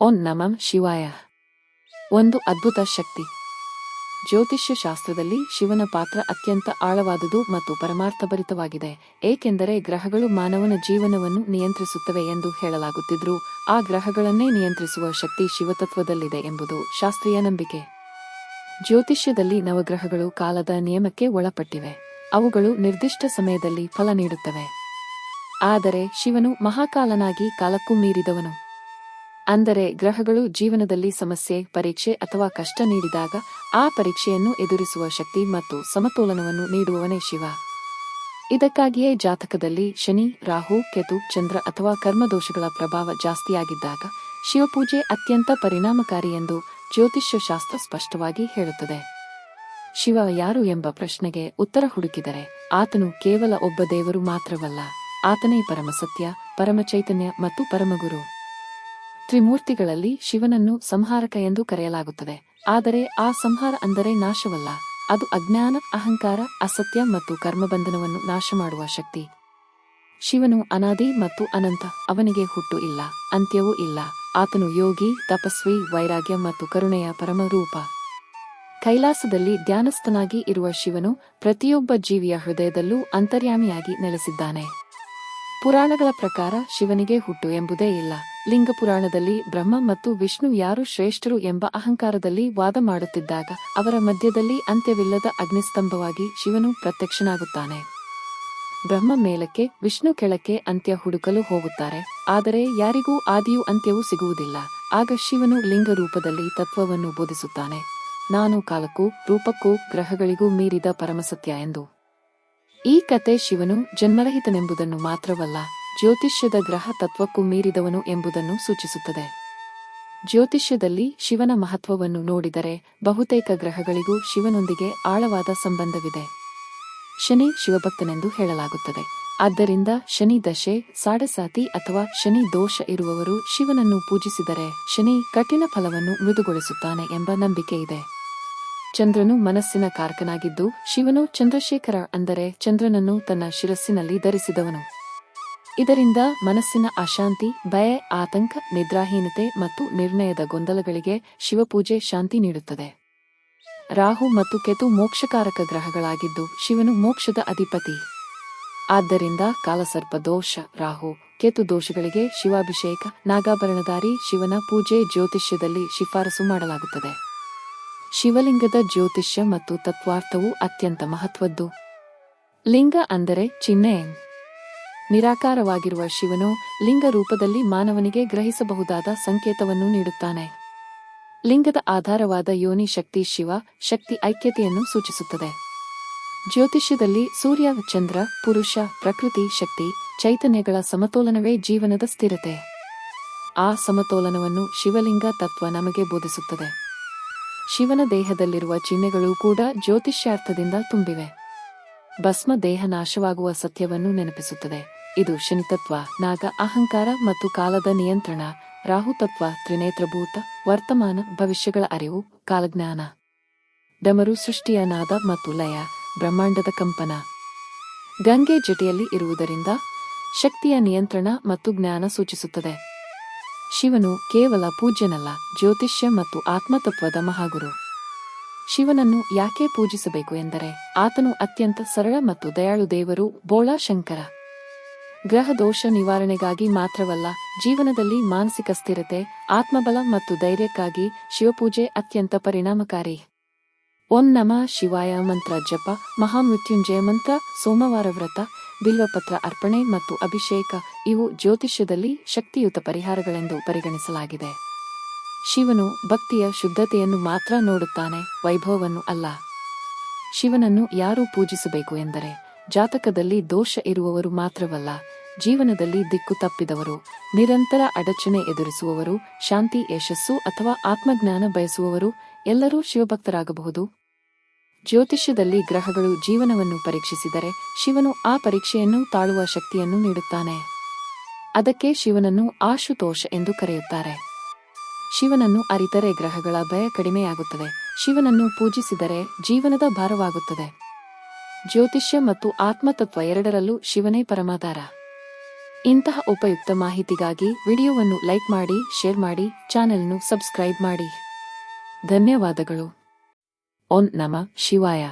ಓಂ ನಮಂ ಶಿವಾಯ. ಒಂದು ಅದ್ಭುತ ಶಕ್ತಿ. ಜ್ಯೋತಿಷ್ಯ ಶಾಸ್ತ್ರದಲ್ಲಿ ಶಿವನ ಪಾತ್ರ ಅತ್ಯಂತ ಆಳವಾದುದು ಮತ್ತು ಪರಮಾರ್ಥಭರಿತವಾಗಿದೆ. ಏಕೆಂದರೆ ಗ್ರಹಗಳು ಮಾನವನ ಜೀವನವನ್ನು ನಿಯಂತ್ರಿಸುತ್ತವೆ ಎಂದು ಹೇಳಲಾಗುತ್ತಿದ್ದರೂ ಆ ಗ್ರಹಗಳನ್ನೇ ನಿಯಂತ್ರಿಸುವ ಶಕ್ತಿ ಶಿವತತ್ವದಲ್ಲಿದೆ ಎಂಬುದು ಶಾಸ್ತ್ರೀಯ ನಂಬಿಕೆ. ಜ್ಯೋತಿಷ್ಯದಲ್ಲಿ ನವಗ್ರಹಗಳು ಕಾಲದ ನಿಯಮಕ್ಕೆ ಒಳಪಟ್ಟಿವೆ. ಅವುಗಳು ನಿರ್ದಿಷ್ಟ ಸಮಯದಲ್ಲಿ ಫಲ ನೀಡುತ್ತವೆ. ಆದರೆ ಶಿವನು ಮಹಾಕಾಲನಾಗಿ ಕಾಲಕ್ಕೂ ಮೀರಿದವನು. ಅಂದರೆ ಗ್ರಹಗಳು ಜೀವನದಲ್ಲಿ ಸಮಸ್ಯೆ, ಪರೀಕ್ಷೆ ಅಥವಾ ಕಷ್ಟ ನೀಡಿದಾಗ ಆ ಪರೀಕ್ಷೆಯನ್ನು ಎದುರಿಸುವ ಶಕ್ತಿ ಮತ್ತು ಸಮತೋಲನವನ್ನು ನೀಡುವವನೇ ಶಿವ. ಇದಕ್ಕಾಗಿಯೇ ಜಾತಕದಲ್ಲಿ ಶನಿ, ರಾಹು, ಕೆತು, ಚಂದ್ರ ಅಥವಾ ಕರ್ಮದೋಷಗಳ ಪ್ರಭಾವ ಜಾಸ್ತಿಯಾಗಿದ್ದಾಗ ಶಿವಪೂಜೆ ಅತ್ಯಂತ ಪರಿಣಾಮಕಾರಿ ಎಂದು ಜ್ಯೋತಿಷ್ಯ ಶಾಸ್ತ್ರ ಸ್ಪಷ್ಟವಾಗಿ ಹೇಳುತ್ತದೆ. ಶಿವ ಯಾರು ಎಂಬ ಪ್ರಶ್ನೆಗೆ ಉತ್ತರ ಹುಡುಕಿದರೆ ಆತನು ಕೇವಲ ಒಬ್ಬ ದೇವರು ಮಾತ್ರವಲ್ಲ, ಆತನೇ ಪರಮಸತ್ಯ, ಪರಮಚೈತನ್ಯ ಮತ್ತು ಪರಮಗುರು. ತ್ರಿಮೂರ್ತಿಗಳಲ್ಲಿ ಶಿವನನ್ನು ಸಂಹಾರಕ ಎಂದು ಕರೆಯಲಾಗುತ್ತದೆ. ಆದರೆ ಆ ಸಂಹಾರ ಅಂದರೆ ನಾಶವಲ್ಲ. ಅದು ಅಜ್ಞಾನ, ಅಹಂಕಾರ, ಅಸತ್ಯ ಮತ್ತು ಕರ್ಮಬಂಧನವನ್ನು ನಾಶ ಮಾಡುವ ಶಕ್ತಿ. ಶಿವನು ಅನಾದಿ ಮತ್ತು ಅನಂತ, ಅವನಿಗೆ ಹುಟ್ಟು ಇಲ್ಲ, ಅಂತ್ಯವೂ ಇಲ್ಲ. ಆತನು ಯೋಗಿ, ತಪಸ್ವಿ, ವೈರಾಗ್ಯ ಮತ್ತು ಕರುಣೆಯ ಪರಮರೂಪ. ಕೈಲಾಸದಲ್ಲಿ ಧ್ಯಾನಸ್ಥನಾಗಿ ಇರುವ ಶಿವನು ಪ್ರತಿಯೊಬ್ಬ ಜೀವಿಯ ಹೃದಯದಲ್ಲೂ ಅಂತರ್ಯಾಮಿಯಾಗಿ ನೆಲೆಸಿದ್ದಾನೆ. ಪುರಾಣಗಳ ಪ್ರಕಾರ ಶಿವನಿಗೆ ಹುಟ್ಟು ಎಂಬುದೇ ಇಲ್ಲ. ಲಿಂಗ ಪುರಾಣದಲ್ಲಿ ಬ್ರಹ್ಮ ಮತ್ತು ವಿಷ್ಣು ಯಾರು ಶ್ರೇಷ್ಠರು ಎಂಬ ಅಹಂಕಾರದಲ್ಲಿ ವಾದ ಮಾಡುತ್ತಿದ್ದಾಗ ಅವರ ಮಧ್ಯದಲ್ಲಿ ಅಂತ್ಯವಿಲ್ಲದ ಅಗ್ನಿಸ್ತಂಭವಾಗಿ ಶಿವನು ಪ್ರತ್ಯಕ್ಷನಾಗುತ್ತಾನೆ. ಬ್ರಹ್ಮ ಮೇಲಕ್ಕೆ, ವಿಷ್ಣು ಕೆಳಕ್ಕೆ ಅಂತ್ಯ ಹುಡುಕಲು ಹೋಗುತ್ತಾರೆ. ಆದರೆ ಯಾರಿಗೂ ಆದಿಯೂ ಅಂತ್ಯವೂ ಸಿಗುವುದಿಲ್ಲ. ಆಗ ಶಿವನು ಲಿಂಗ ರೂಪದಲ್ಲಿ ತತ್ವವನ್ನು ಬೋಧಿಸುತ್ತಾನೆ. ನಾನು ಕಾಲಕ್ಕೂ, ರೂಪಕ್ಕೂ, ಗ್ರಹಗಳಿಗೂ ಮೀರಿದ ಪರಮಸತ್ಯ ಎಂದು. ಈ ಕತೆ ಶಿವನು ಜನ್ಮರಹಿತನೆಂಬುದನ್ನು ಮಾತ್ರವಲ್ಲ, ಜ್ಯೋತಿಷ್ಯದ ಗ್ರಹ ತತ್ವಕ್ಕೂ ಮೀರಿದವನು ಎಂಬುದನ್ನು ಸೂಚಿಸುತ್ತದೆ. ಜ್ಯೋತಿಷ್ಯದಲ್ಲಿ ಶಿವನ ಮಹತ್ವವನ್ನು ನೋಡಿದರೆ ಬಹುತೇಕ ಗ್ರಹಗಳಿಗೂ ಶಿವನೊಂದಿಗೆ ಆಳವಾದ ಸಂಬಂಧವಿದೆ. ಶನಿ ಶಿವಭಕ್ತನೆಂದು ಹೇಳಲಾಗುತ್ತದೆ. ಆದ್ದರಿಂದ ಶನಿ ದಶೆ, ಸಾಡಸಾತಿ ಅಥವಾ ಶನಿ ದೋಷ ಇರುವವರು ಶಿವನನ್ನು ಪೂಜಿಸಿದರೆ ಶನಿ ಕಠಿಣ ಫಲವನ್ನು ಮೃದುಗೊಳಿಸುತ್ತಾನೆ ಎಂಬ ನಂಬಿಕೆ ಇದೆ ಚಂದ್ರನು ಮನಸ್ಸಿನ ಕಾರಕನಾಗಿದ್ದು ಶಿವನು ಚಂದ್ರಶೇಖರ ಅಂದರೆ ಚಂದ್ರನನ್ನು ತನ್ನ ಶಿರಸ್ಸಿನಲ್ಲಿ ಧರಿಸಿದವನು. ಇದರಿಂದ ಮನಸ್ಸಿನ ಅಶಾಂತಿ, ಭಯ, ಆತಂಕ, ನಿದ್ರಾಹೀನತೆ ಮತ್ತು ನಿರ್ಣಯದ ಗೊಂದಲಗಳಿಗೆ ಶಿವಪೂಜೆ ಶಾಂತಿ ನೀಡುತ್ತದೆ. ರಾಹು ಮತ್ತು ಕೆತು ಮೋಕ್ಷಕಾರಕ ಗ್ರಹಗಳಾಗಿದ್ದು ಶಿವನು ಮೋಕ್ಷದ ಅಧಿಪತಿ. ಆದ್ದರಿಂದ ಕಾಲಸರ್ಪ ದೋಷ, ರಾಹು, ಕೇತು ದೋಷಗಳಿಗೆ ಶಿವಾಭಿಷೇಕ, ನಾಗಾಭರಣಧಾರಿ ಶಿವನ ಪೂಜೆ ಜ್ಯೋತಿಷ್ಯದಲ್ಲಿ ಶಿಫಾರಸು ಮಾಡಲಾಗುತ್ತದೆ. ಶಿವಲಿಂಗದ ಜ್ಯೋತಿಷ್ಯ ಮತ್ತು ತತ್ವಾರ್ಥವು ಅತ್ಯಂತ ಮಹತ್ವದ್ದು. ಲಿಂಗ ಅಂದರೆ ಚಿಹ್ನೆ. ನಿರಾಕಾರವಾಗಿರುವ ಶಿವನು ಲಿಂಗ ರೂಪದಲ್ಲಿ ಮಾನವನಿಗೆ ಗ್ರಹಿಸಬಹುದಾದ ಸಂಕೇತವನ್ನು ನೀಡುತ್ತಾನೆ. ಲಿಂಗದ ಆಧಾರವಾದ ಯೋನಿ ಶಕ್ತಿ ಶಿವ, ಶಕ್ತಿ ಐಕ್ಯತೆಯನ್ನು ಸೂಚಿಸುತ್ತದೆ. ಜ್ಯೋತಿಷ್ಯದಲ್ಲಿ ಸೂರ್ಯ, ಚಂದ್ರ, ಪುರುಷ, ಪ್ರಕೃತಿ, ಶಕ್ತಿ, ಚೈತನ್ಯಗಳ ಸಮತೋಲನವೇ ಜೀವನದ ಸ್ಥಿರತೆ. ಆ ಸಮತೋಲನವನ್ನು ಶಿವಲಿಂಗ ತತ್ವ ನಮಗೆ ಬೋಧಿಸುತ್ತದೆ. ಶಿವನ ದೇಹದಲ್ಲಿರುವ ಚಿಹ್ನೆಗಳು ಕೂಡ ಜ್ಯೋತಿಷ್ಯಾರ್ಥದಿಂದ ತುಂಬಿವೆ. ಭಸ್ಮ ದೇಹ ನಾಶವಾಗುವ ಸತ್ಯವನ್ನು ನೆನಪಿಸುತ್ತದೆ. ಇದು ಶನಿತತ್ವ, ನಾಗ ಅಹಂಕಾರ ಮತ್ತು ಕಾಲದ ನಿಯಂತ್ರಣ ರಾಹುತತ್ವ ತ್ರಿನೇತ್ರಭೂತ, ವರ್ತಮಾನ, ಭವಿಷ್ಯಗಳ ಅರಿವು, ಕಾಲಜ್ಞಾನ. ಡಮರು ಸೃಷ್ಟಿಯ ನಾದ ಮತ್ತು ಲಯ, ಬ್ರಹ್ಮಾಂಡದ ಕಂಪನ. ಗಂಗೆ ಜಟೆಯಲ್ಲಿ ಇರುವುದರಿಂದ ಶಕ್ತಿಯ ನಿಯಂತ್ರಣ ಮತ್ತು ಜ್ಞಾನ ಸೂಚಿಸುತ್ತದೆ. ಶಿವನು ಕೇವಲ ಪೂಜ್ಯನಲ್ಲ, ಜ್ಯೋತಿಷ್ಯ ಮತ್ತು ಆತ್ಮತತ್ವದ ಮಹಾಗುರು. ಶಿವನನ್ನು ಯಾಕೆ ಪೂಜಿಸಬೇಕು ಎಂದರೆ, ಆತನು ಅತ್ಯಂತ ಸರಳ ಮತ್ತು ದಯಾಳು ದೇವರು ಬೋಳಾ ಶಂಕರ. ಗ್ರಹ ದೋಷ ನಿವಾರಣೆಗಾಗಿ ಮಾತ್ರವಲ್ಲ, ಜೀವನದಲ್ಲಿ ಮಾನಸಿಕ ಸ್ಥಿರತೆ, ಆತ್ಮಬಲ ಮತ್ತು ಧೈರ್ಯಕ್ಕಾಗಿ ಶಿವಪೂಜೆ ಅತ್ಯಂತ ಪರಿಣಾಮಕಾರಿ. ಓಂ ನಮ ಶಿವಾಯ ಮಂತ್ರ ಜಪ ಮಹಾಮೃತ್ಯುಂಜಯ ಮಂತ್ರ ಸೋಮವಾರ ವ್ರತ ಬಿಲ್ವಪತ್ರ ಅರ್ಪಣೆ ಮತ್ತು ಅಭಿಷೇಕ, ಇವು ಜ್ಯೋತಿಷ್ಯದಲ್ಲಿ ಶಕ್ತಿಯುತ ಪರಿಹಾರಗಳೆಂದು ಪರಿಗಣಿಸಲಾಗಿದೆ. ಶಿವನು ಭಕ್ತಿಯ ಶುದ್ಧತೆಯನ್ನು ಮಾತ್ರ ನೋಡುತ್ತಾನೆ, ವೈಭವವನ್ನು ಅಲ್ಲ. ಶಿವನನ್ನು ಯಾರು ಪೂಜಿಸಬೇಕು ಎಂದರೆ, ಜಾತಕದಲ್ಲಿ ದೋಷ ಇರುವವರು ಮಾತ್ರವಲ್ಲ, ಜೀವನದಲ್ಲಿ ದಿಕ್ಕು ತಪ್ಪಿದವರು, ನಿರಂತರ ಅಡಚಣೆ ಎದುರಿಸುವವರು, ಶಾಂತಿ ಯಶಸ್ಸು ಅಥವಾ ಆತ್ಮಜ್ಞಾನ ಬಯಸುವವರು, ಎಲ್ಲರೂ ಶಿವಭಕ್ತರಾಗಬಹುದು. ಜ್ಯೋತಿಷ್ಯದಲ್ಲಿ ಗ್ರಹಗಳು ಜೀವನವನ್ನು ಪರೀಕ್ಷಿಸಿದರೆ ಶಿವನು ಆ ಪರೀಕ್ಷೆಯನ್ನು ತಾಳುವ ಶಕ್ತಿಯನ್ನು ನೀಡುತ್ತಾನೆ. ಅದಕ್ಕೆ ಶಿವನನ್ನು ಆಶುತೋಷ ಎಂದು ಕರೆಯುತ್ತಾರೆ. ಶಿವನನ್ನು ಅರಿತರೆ ಗ್ರಹಗಳ ಭಯ ಕಡಿಮೆಯಾಗುತ್ತದೆ. ಶಿವನನ್ನು ಪೂಜಿಸಿದರೆ ಜೀವನದ ಭಾರವಾಗುತ್ತದೆ. ಜ್ಯೋತಿಷ್ಯ ಮತ್ತು ಆತ್ಮತತ್ವ ಎರಡರಲ್ಲೂ ಶಿವನೇ ಪರಮಾಧಾರ. ಇಂತಹ ಉಪಯುಕ್ತ ಮಾಹಿತಿಗಾಗಿ ವಿಡಿಯೋವನ್ನು ಲೈಕ್ ಮಾಡಿ, ಶೇರ್ ಮಾಡಿ ಚಾನೆಲ್ನು ಸಬ್ಸ್ಕ್ರೈಬ್ ಮಾಡಿ. ಧನ್ಯವಾದಗಳು. ಓಂ ನಮ ಶಿವಾಯ